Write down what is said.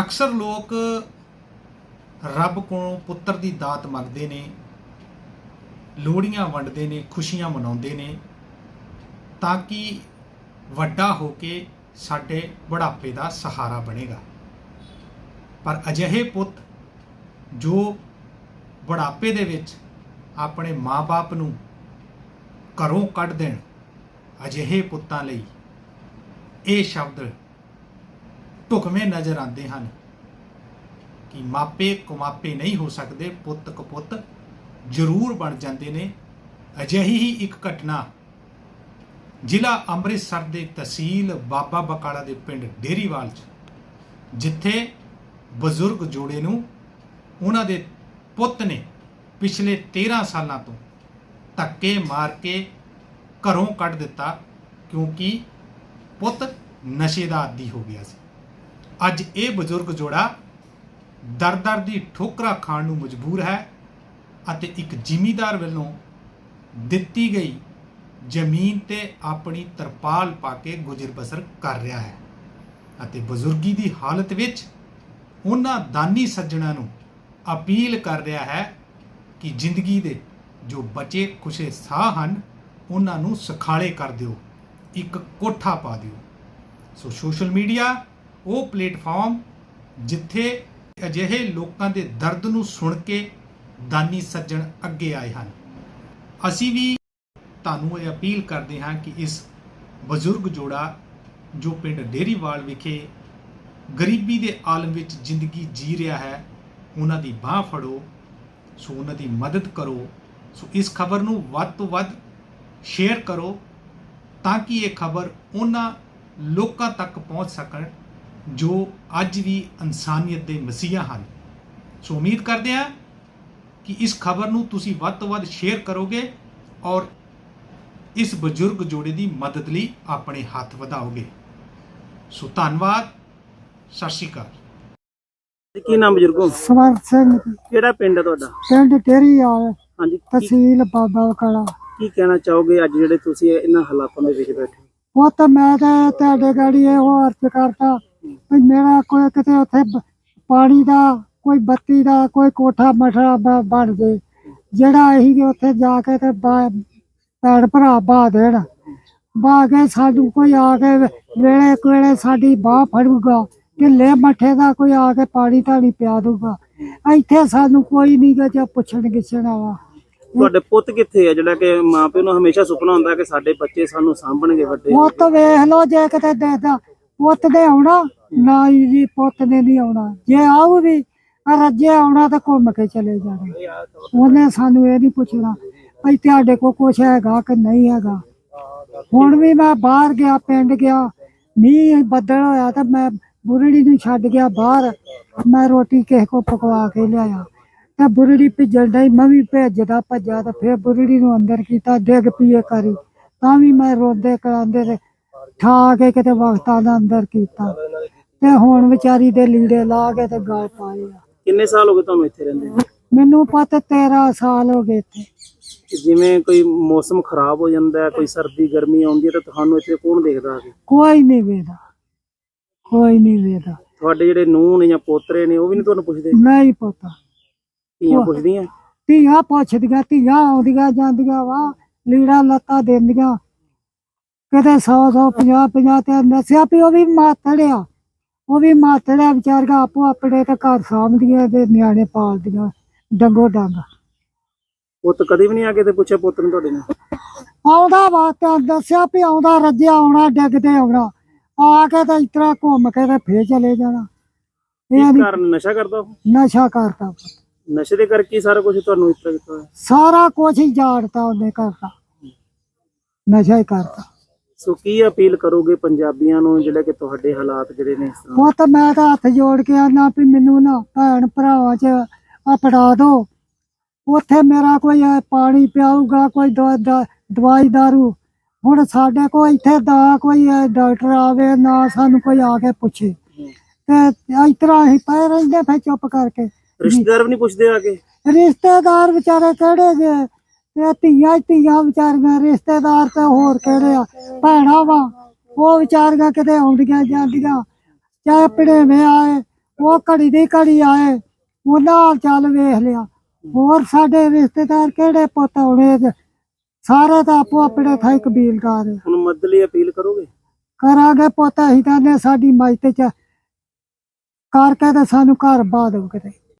ਅਕਸਰ ਲੋਕ ਰੱਬ ਕੋਲੋਂ ਪੁੱਤਰ ਦੀ ਦਾਤ ਮੰਗਦੇ ਨੇ, ਲੋਹੜੀਆਂ ਵੰਡਦੇ ਨੇ, ਖੁਸ਼ੀਆਂ ਮਨਾਉਂਦੇ ਨੇ, ਤਾਂ ਕਿ ਵੱਡਾ ਹੋ ਕੇ ਸਾਡੇ ਬੁਢਾਪੇ ਦਾ ਸਹਾਰਾ ਬਣੇਗਾ। ਪਰ ਅਜਿਹੇ ਪੁੱਤ ਜੋ ਬੁਢਾਪੇ ਦੇ ਵਿੱਚ ਆਪਣੇ ਮਾਪੇ ਨੂੰ ਘਰੋਂ ਕੱਢ ਦੇਣ ਅਜਿਹੇ ਪੁੱਤਾਂ ਲਈ ਇਹ ਸ਼ਬਦ ਢੁਕਵੇਂ ਨਜ਼ਰ ਆਉਂਦੇ ਹਨ। ਕਿ ਮਾਪੇ ਕੁਮਾਪੇ ਨਹੀਂ ਹੋ ਸਕਦੇ, ਪੁੱਤ ਕਪੁੱਤ ਜ਼ਰੂਰ ਬਣ ਜਾਂਦੇ ਨੇ। ਅਜਿਹੀ ਹੀ ਇੱਕ ਘਟਨਾ ਜ਼ਿਲ੍ਹਾ ਅੰਮ੍ਰਿਤਸਰ ਦੇ ਤਹਿਸੀਲ ਬਾਬਾ ਬਕਾਲਾ ਦੇ ਪਿੰਡ ਡੇਰੀਵਾਲ 'ਚ, ਜਿੱਥੇ ਬਜ਼ੁਰਗ ਜੋੜੇ ਨੂੰ ਉਹਨਾਂ ਦੇ ਪੁੱਤ ਨੇ ਪਿਛਲੇ 13 ਸਾਲਾਂ ਤੋਂ ਧੱਕੇ ਮਾਰ ਕੇ ਘਰੋਂ ਕੱਢ ਦਿੱਤਾ, ਕਿਉਂਕਿ ਪੁੱਤ ਨਸ਼ੇ ਦਾ ਆਦੀ ਹੋ ਗਿਆ ਸੀ। ਅੱਜ ਇਹ ਬਜ਼ੁਰਗ ਜੋੜਾ ਦਰ-ਦਰ ਦੀ ਠੋਕਰਾ ਖਾਣ ਨੂੰ ਮਜਬੂਰ ਹੈ ਅਤੇ ਇੱਕ ਜ਼ਿਮੀਦਾਰ ਵੱਲੋਂ ਦਿੱਤੀ ਗਈ ਜ਼ਮੀਨ ਤੇ ਆਪਣੀ ਤਰਪਾਲ ਪਾ ਕੇ ਗੁਜ਼ਰ ਬਸਰ ਕਰ ਰਿਹਾ ਹੈ। ਅਤੇ ਬਜ਼ੁਰਗੀ ਦੀ ਹਾਲਤ ਵਿੱਚ ਉਹਨਾਂ ਦਾਨੀ ਸੱਜਣਾ ਨੂੰ ਅਪੀਲ ਕਰ ਰਿਹਾ ਹੈ ਕਿ ਜ਼ਿੰਦਗੀ ਦੇ ਜੋ ਬਚੇ ਖੁਸ਼ੇ ਸਾਹ ਹਨ, ਉਹਨਾਂ ਨੂੰ ਸਖਾਲੇ ਕਰ ਦਿਓ, ਇੱਕ ਕੋਠਾ ਪਾ ਦਿਓ। ਸੋ ਸੋਸ਼ਲ ਮੀਡੀਆ ਉਹ ਪਲੇਟਫਾਰਮ ਜਿੱਥੇ ਅਜਿਹੇ ਲੋਕਾਂ ਦੇ ਦਰਦ ਨੂੰ ਸੁਣ ਕੇ ਦਾਨੀ ਸੱਜਣ ਅੱਗੇ ਆਏ ਹਨ। ਅਸੀਂ ਵੀ ਤੁਹਾਨੂੰ ਇਹ ਅਪੀਲ ਕਰਦੇ ਹਾਂ ਕਿ ਇਸ ਬਜ਼ੁਰਗ ਜੋੜਾ ਜੋ ਪਿੰਡ ਡੇਰੀਵਾਲ ਵਿਖੇ ਗਰੀਬੀ ਦੇ ਆਲਮ ਵਿੱਚ ਜ਼ਿੰਦਗੀ ਜੀ ਰਿਹਾ ਹੈ, ਉਹਨਾਂ ਦੀ ਬਾਹ ਫੜੋ, ਸੋ ਉਹਨਾਂ ਦੀ ਮਦਦ ਕਰੋ, ਸੋ ਇਸ ਖਬਰ ਨੂੰ ਵੱਧ ਤੋਂ ਵੱਧ ਸ਼ੇਅਰ ਕਰੋ ਤਾਂ ਕਿ ਇਹ ਖਬਰ ਉਹਨਾਂ ਲੋਕਾਂ ਤੱਕ ਪਹੁੰਚ ਸਕਣ ਜੋ ਅੱਜ ਵੀ ਇਨਸਾਨੀਅਤ ਦੇ ਮਸੀਹਾ ਹਨ। ਸੋ ਉਮੀਦ ਕਰਦੇ ਹਾਂ ਕਿ ਇਸ ਖਬਰ ਨੂੰ ਤੁਸੀਂ ਵੱਧ ਤੋਂ ਵੱਧ ਸ਼ੇਅਰ ਕਰੋਗੇ ਔਰ ਇਸ ਬਜ਼ੁਰਗ ਜੋੜੇ ਦੀ ਮਦਦ ਲਈ ਆਪਣੇ ਹੱਥ ਵਧਾਓਗੇ। ਸੋ ਧੰਨਵਾਦ। ਸਤਿ ਸ਼੍ਰੀ ਅਕਾਲ। ਕੀ ਨਾਮ ਬਜ਼ੁਰਗੋ? ਸਵਰ ਸਿੰਘ। ਕਿਹੜਾ ਪਿੰਡ ਹੈ ਤੁਹਾਡਾ? ਪਿੰਡ ਟੇਰੀ ਆ। ਹਾਂਜੀ ਕੀ- ਤਹਿਸੀਲ ਬਾਬਾ ਕਲਾ ਕੀ ਕਹਿਣਾ ਚਾਹੋਗੇ ਅੱਜ ਜਿਹੜੇ ਤੁਸੀਂ ਇਹਨਾਂ ਹਾਲਾਤਾਂ ਦੇ ਵਿੱਚ ਬੈਠੇ ਉਹ ਤਾਂ ਮੈਂ ਤਾਂ ਤੁਹਾਡੇ ਗਾੜੀ ਇਹੋ ਅਰਜ਼ ਕਰਤਾ ਵੀ ਮੇਰਾ ਕੋਈ ਕਿਤੇ ਉੱਥੇ ਬ- ਪਾਣੀ ਦਾ ਕੋਈ ਬੱਤੀ ਦਾ ਕੋਈ ਕੋਠਾ ਮਠਾ ਬ- ਬਣ ਜੇ। ਜਿਹੜਾ ਅਸੀਂ ਉੱਥੇ ਜਾ ਕੇ ਤੇ ਬਾ- ਭੈਣ ਭਰਾ ਬਾ ਦੇਣ। ਬਾ ਕੇ ਸਾਨੂੰ ਕੋਈ ਆ ਕੇ ਵੇਲੇ ਕੋਲੇ ਸਾਡੀ ਬਾਹ ਫੜੂਗਾ। ਢਿੱਲੇ ਮੱਠੇ ਦਾ ਕੋਈ ਆ ਕੇ ਪਾਣੀ ਧਾਣੀ ਪਿਆ ਦੂਗਾ ਇੱਥੇ ਸਾਨੂੰ ਕੋਈ ਨਹੀਂ ਗਾ ਜਾਂ ਪੁੱਛਣ ਗਿੱਛਣ ਆਵਾ ਤੁਹਾਡੇ ਪੁੱਤ ਕਿੱਥੇ ਆ? ਜਿਹੜਾ ਕਿ ਮਾਪਿਓ ਨੂੰ ਹਮੇਸ਼ਾ ਸੁਪਨਾ ਹੁੰਦਾ ਕਿ ਸਾਡੇ ਬੱਚੇ ਸਾਨੂੰ ਸਾਂਭਣਗੇ ਵੱਡੇ। ਹੋ ਪੁੱਤ ਵੇਖ ਲੋ ਜੇ ਕਿਤੇ ਦੇਖਦਾ ਪੁੱਤ ਨੇ ਆਉਣਾ, ਨਾ ਹੀ ਜੀ ਪੁੱਤ ਨੇ ਨਹੀਂ ਆਉਣਾ। ਜੇ ਆਊ ਵੀ ਰੱਜੇ ਆਉਣਾ ਤਾਂ ਘੁੰਮ ਕੇ ਚਲੇ ਜਾਣਾ। ਉਹਨੇ ਸਾਨੂੰ ਇਹ ਨਹੀਂ ਪੁੱਛਣਾ ਭਈ ਤੁਹਾਡੇ ਕੋਲ ਕੁਛ ਹੈਗਾ ਕਿ ਨਹੀਂ ਹੈਗਾ। ਹੁਣ ਵੀ ਮੈਂ ਬਾਹਰ ਗਿਆ, ਪਿੰਡ ਗਿਆ, ਮੀਂਹ ਬੱਦਲ ਹੋਇਆ ਤਾਂ ਮੈਂ ਬੁਰੜੀ ਨੂੰ ਛੱਡ ਗਿਆ ਬਾਹਰ। ਮੈਂ ਰੋਟੀ ਕਿਸੇ ਕੋ ਪਕਵਾ ਕੇ ਲਿਆਇਆ। ਤੇ ਬੁਰੜੀ ਭਿੱਜਣ ਡਈ, ਮੈਂ ਵੀ ਭੇਜਦਾ ਭੱਜਾ ਤੇ ਫਿਰ ਬੁਰੜੀ ਨੂੰ ਅੰਦਰ ਕੀਤਾ, ਡਿੱਗ ਪੀਏ ਕਰੀ ਤਾਂ ਵੀ ਮੈਂ ਰੋਂਦੇ ਕਰਾਂਦੇ ਤੇ ਠਾ ਕੇ ਕਿਤੇ ਵਕਤਾਂ ਦਾ ਅੰਦਰ ਕੀਤਾ ਤੇ ਹੁਣ ਵਿਚਾਰੀ ਦੇ ਲੀੜੇ ਲਾ ਕੇ ਤੇ ਗਲ ਪਾਏ ਆ। ਕਿੰਨੇ ਸਾਲ ਹੋ ਗਏ ਤੁਹਾਨੂੰ ਇੱਥੇ ਰਹਿੰਦੇ ਮੈਨੂੰ ਪਤਾ 13 ਸਾਲ ਹੋ ਗਏ ਇੱਥੇ। ਕਿ ਜਿਵੇਂ ਕੋਈ ਮੌਸਮ ਖਰਾਬ ਹੋ ਜਾਂਦਾ ਹੈ ਕੋਈ ਸਰਦੀ ਗਰਮੀ ਆਉਂਦੀ ਹੈ ਤਾਂ ਤੁਹਾਨੂੰ ਇੱਥੇ ਕੌਣ ਦੇਖਦਾ ਹੈ ਕੋਈ ਨਹੀਂ ਵੇਦਾ ਕੋਈ ਨਹੀਂ ਵੇਦਾ ਤੁਹਾਡੇ ਜਿਹੜੇ ਨੂੰਹ ਨੇ ਜਾਂ ਪੋਤਰੇ ਨੇ ਉਹ ਵੀ ਨਹੀਂ ਤੁਹਾਨੂੰ ਪੁੱਛਦੇ? ਨਹੀਂ ਪਤਾ। ਧੀਆਂ ਪੁੱਛਦੀਆਂ? ਧੀਆਂ ਪੁੱਛਦੀਆਂ ਧੀਆਂ ਆਉਂਦੀਆਂ ਜਾਂਦੀਆਂ ਵਾ ਲੀੜਾ ਲੱਤਾ ਦਿੰਦੀਆਂ। ਕਿਤੇ 100 100 50 50 ਤੇ ਨਸਿਆ ਵੀ ਉਹ ਵੀ ਮਾਤੜਿਆ। ਉਹ ਵੀ ਮਾਤੜਿਆ ਵਿਚਾਰੀਆਂ ਆਪੋ ਆਪਣੇ ਤੇ ਘਰ ਸਾਂਭਦੀਆਂ ਤੇ ਨਿਆਣੇ ਪਾਲਦੀਆਂ ਡੰਗੋ ਡੰਗ। ਪੁੱਤ ਕਦੇ ਵੀ ਨਹੀਂ ਆ ਕੇ ਤੇ ਪੁੱਛਿਆ ਪੁੱਤ ਨੂੰ ਤੁਹਾਡੇ ਨੇ ਆਉਂਦਾ ਵਾ ਤਾਂ ਦੱਸਿਆ ਵੀ ਆਉਂਦਾ ਰੱਜਿਆ ਆਉਣਾ ਡਿੱਗਦੇ ਆਉਣਾ। ਆ ਕੇ ਤਾਂ ਇਤਰਾ ਘੁੰਮ ਕੇ ਤੇ ਫੇਰ ਚਲੇ ਜਾਣਾ। ਇਹ ਇਸ ਕਾਰਨ ਨਸ਼ਾ ਕਰਦਾ ਉਹ? ਨਸ਼ਾ ਕਰਦਾ ਨਸ਼ੇ ਦੇ ਕਰਕੇ ਹੀ ਸਾਰਾ ਕੁਝ ਤੁਹਾਨੂੰ ਇਸ ਤਰ੍ਹਾਂ ਕੀਤਾ ਹੋਇਆ। ਸਾਰਾ ਕੁਝ ਹੀ ਜਾਣਦਾ ਉਹਨੇ ਕਰਦਾ। ਨਸ਼ਾ ਹੀ ਕਰਦਾ। ਸੋ ਕੀ ਅਪੀਲ ਕਰੋਗੇ ਪੰਜਾਬੀਆਂ ਨੂੰ ਜਿਹੜੇ ਕਿ ਤੁਹਾਡੇ ਹਾਲਾਤ ਜਿਹੜੇ ਨੇ ਇਸ ਤਰ੍ਹਾਂ ਉਹ ਤਾਂ ਮੈਂ ਤਾਂ ਹੱਥ ਜੋੜ ਕੇ ਆਨਾ ਵੀ ਮੈਨੂੰ ਨਾ ਭੈਣ ਭਰਾਵਾਂ 'ਚ ਆਪੜਾ ਦੋ। ਉੱਥੇ ਮੇਰਾ ਕੋਈ ਪਾਣੀ ਪਿਆਊਗਾ ਕੋਈ ਦਵਾਈ ਦਾਰੂ। ਹੁਣ ਸਾਡੇ ਕੋਲ ਇੱਥੇ ਦਾ ਕੋਈ ਡਾਕਟਰ ਆਵੇ ਨਾ ਸਾਨੂੰ ਕੋਈ ਆ ਕੇ ਪੁੱਛੇ। ਤੇ ਇਸ ਤਰ੍ਹਾਂ ਹੀ ਪਏ ਰਹਿੰਦੇ ਫੇ ਚੁੱਪ ਕਰਕੇ। ਰਿਸ਼ਤੇਦਾਰ ਵੀ ਨਹੀਂ ਪੁੱਛਦੇ ਆ ਕੇ? ਰਿਸ਼ਤੇਦਾਰ ਵਿਚਾਰੇ ਕਿਹੜੇ ਜੇ? ਤੇ ਧੀਆਂ ਹੀ ਧੀਆਂ ਵਿਚਾਰੀਆਂ ਰਿਸ਼ਤੇਦਾਰ ਤੇ ਹੋਰ ਕਿਹੜੇ ਆ? ਭੈਣਾਂ ਵਾ ਉਹ ਵਿਚਾਰੀਆਂ ਕਿਤੇ ਆਉਂਦੀਆਂ ਜਾਂਦੀਆਂ ਚਾਹੇ ਪੜੇਵੇਂ ਆਏ ਉਹ ਘੜੀ ਦੀ ਘੜੀ ਆਏ ਉਹਨਾਂ ਚਾਲ ਵੇਖ ਲਿਆ। ਹੋਰ ਸਾਡੇ ਰਿਸ਼ਤੇਦਾਰ ਕਿਹੜੇ ਪੁੱਤ ਆਉਣੇ ਤੇ ਸਾਰੇ ਤਾਂ ਆਪੋ ਆਪਣੇ ਥਾਈ ਕਬੀਲਦਾਰ ਆ। ਹੁਣ ਮਦਦ ਲਈ ਅਪੀਲ ਕਰੋਗੇ? ਕਰਾਂਗੇ ਪੁੱਤ ਅਸੀਂ ਤਾਂ ਨੇ ਸਾਡੀ ਮਾਈਤ ਚ ਕਰਕੇ ਤੇ ਸਾਨੂੰ ਘਰ ਬਾਦ ਕਿਤੇ।